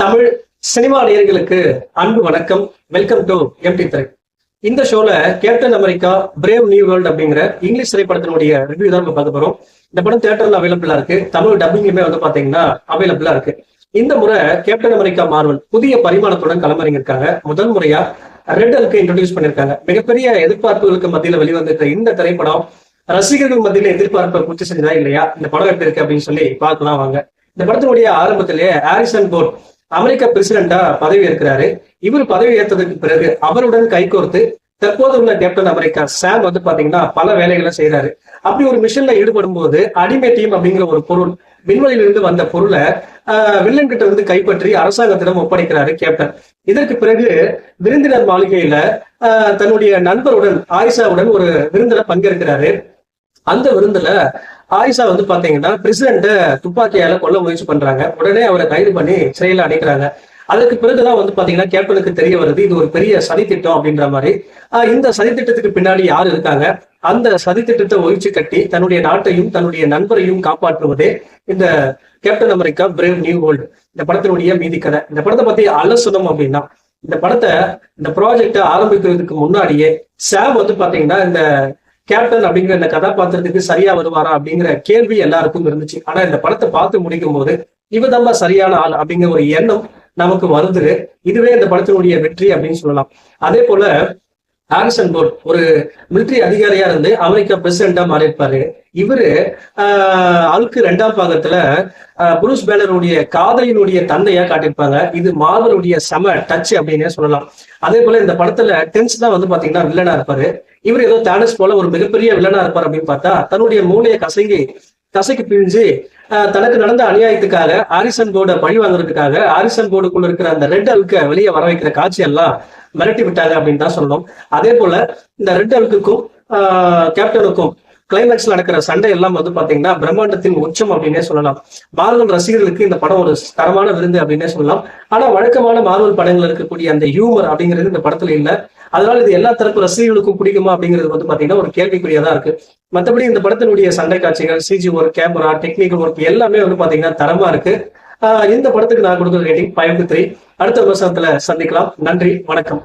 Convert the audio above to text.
Tamil cinema நேயர்களுக்கு அன்பு வணக்கம். வெல்கம் டு எம்டி திரை. இந்த ஷோல Captain America brave new world அப்படிங்கிற இங்கிலீஷ் திரைப்படத்தினுடைய ரிவ்யூ தான் நம்ம பார்க்க போறோம். இந்த படம் தியேட்டர்ல அவைலபிளா இருக்கு. தமிழ் டப்பிங்குமே வந்து பாத்தீங்கன்னா அவைலபிளா இருக்கு. இந்த முறை கேப்டன் அமெரிக்கா மார்வல் புதிய பரிமாணத்துடன் களமிறங்கியிருக்காங்க. முதல் முறையா ரெட் அலுக்கு இன்ட்ரோடியூஸ் பண்ணிருக்காங்க மிகப்பெரிய எதிர்பார்ப்புகளுக்கு மத்தியில வெளிவந்திருக்கிற இந்த திரைப்படம் ரசிகர்கள் மத்தியில எதிர்பார்ப்பை பூர்த்தி செஞ்சதா இல்லையா? இந்த படம் எப்படி இருக்கு அப்படின்னு சொல்லி பார்க்கலாம் வாங்க. இந்த படத்தினுடைய ஆரம்பத்திலேயே ஹாரிசன் போர்ட் அமெரிக்க பிரசிடண்டா பதவி ஏற்கிறாரு. இவர் பதவி ஏற்றதுக்கு பிறகு அவருடன் கைகோர்த்து தற்போது உள்ள கேப்டன் அமெரிக்கா சாம் வந்து பாத்தீங்கன்னா பல வேலைகளை செய்யறாரு அப்படி ஒரு மிஷன்ல ஈடுபடும் போது அடிமை டீம் அப்படிங்கிற ஒரு பொருள் விண்வெளியிலிருந்து வந்த பொருளை ஆஹ் வில்லன் கிட்ட இருந்து கைப்பற்றி அரசாங்கத்திடம் ஒப்படைக்கிறாரு கேப்டன் இதற்கு பிறகு விருந்தினர் மாளிகையில ஆஹ் தன்னுடைய நண்பருடன் ஆயிஷாவுடன் ஒரு விருந்தில பங்கேற்கிறாரு. அந்த விருந்துல ஆயிஷா வந்து பாத்தீங்கன்னா பிரசிடென்ட்டை துப்பாக்கியால கொல்ல முயற்சி பண்றாங்க. உடனே அவரை கைது பண்ணி சிறையில அடைக்கிறாங்க. அதுக்கு பிறகுதான் வந்து பாத்தீங்கன்னா கேப்டனுக்கு தெரிய வருது இது ஒரு பெரிய சதித்திட்டம் அப்படின்ற மாதிரி. இந்த சதித்திட்டத்துக்கு பின்னாடி யார் இருக்காங்க? அந்த சதித்திட்டத்தை ஒழிச்சு கட்டி தன்னுடைய நாட்டையும் தன்னுடைய நண்பரையும் காப்பாற்றுவதே இந்த Captain America brave new world இந்த படத்தினுடைய மீதி கதை. இந்த படத்தை பத்தி அலசனம் அப்படின்னா இந்த படத்தை இந்த ப்ராஜெக்டை ஆரம்பிக்கிறதுக்கு முன்னாடியே சாம் வந்து பாத்தீங்கன்னா இந்த கேப்டன் அப்படிங்கிற இந்த கதாபாத்திரத்துக்கு சரியா வருவாரா அப்படிங்கிற கேள்வி எல்லாருக்கும் இருந்துச்சு. ஆனா இந்த படத்தை பார்த்து முடிக்கும் போது இவதம்பா சரியான ஆள் அப்படிங்கிற ஒரு எண்ணம் நமக்கு வருது. இதுவே இந்த படத்தினுடைய வெற்றி அப்படின்னு சொல்லலாம். அதே போல ஹாரிசன் போர்ட் ஒரு மிலிட்டரி அதிகாரியா இருந்து அமெரிக்கா பிரசிடண்டா மாறியிருப்பாரு. இவரு ஆஹ் ரெண்டாம் பாகத்துல ஆஹ் புரூஸ் பேனருடைய காதலினுடைய தந்தையா காட்டியிருப்பாங்க. இது மார்வலுடைய செம டச் அப்படின்னே சொல்லலாம். அதே போல இந்த படத்துல டென்ஸ் தான் வந்து பாத்தீங்கன்னா வில்லனா இருப்பாரு. இவர் ஏதோ தேனஸ் போல ஒரு மிகப்பெரிய வில்லனா இருப்பார் அப்படின்னு பார்த்தா தன்னுடைய மூளையை கசங்கி கசைக்கு பிழிஞ்சு தனக்கு நடந்த அநியாயத்துக்காக ஆரிசன் போர்டை பழி வாங்குறதுக்காக ஆரிசன் போர்டுக்குள்ள இருக்கிற அந்த ரெட் அழுக்க வெளியே வர வைக்கிற காட்சி எல்லாம் மிரட்டி விட்டாங்க அப்படின்னு தான் சொல்லணும். அதே போல இந்த ரெட் அழுக்குக்கும் கேப்டனுக்கும் கிளைமேக்ஸ் நடக்கிற சண்டை எல்லாம் வந்து பாத்தீங்கன்னா பிரம்மாண்டத்தின் உச்சம் அப்படின்னே சொல்லலாம். மார்வல் ரசிகர்களுக்கு இந்த படம் ஒரு தரமான விருந்து அப்படின்னே சொல்லலாம். ஆனா வழக்கமான மார்வல் படங்கள் இருக்கக்கூடிய அந்த ஹியூமர் அப்படிங்கிறது இந்த படத்துல இல்ல. அதனால இது எல்லா தரப்பு ரசிகர்களுக்கும் பிடிக்குமா அப்படிங்கிறது வந்து பாத்தீங்கன்னா ஒரு கேள்விக்குரியதா இருக்கு. மற்றபடி இந்த படத்தினுடைய சண்டை காட்சிகள் CG work camera technical work எல்லாமே வந்து பாத்தீங்கன்னா தரமா இருக்கு. ஆஹ் இந்த படத்துக்கு நான் கொடுக்குற ரேட்டிங் ஃபைவ் த்ரீ அடுத்த விமர்சனத்துல சந்திக்கலாம். நன்றி வணக்கம்.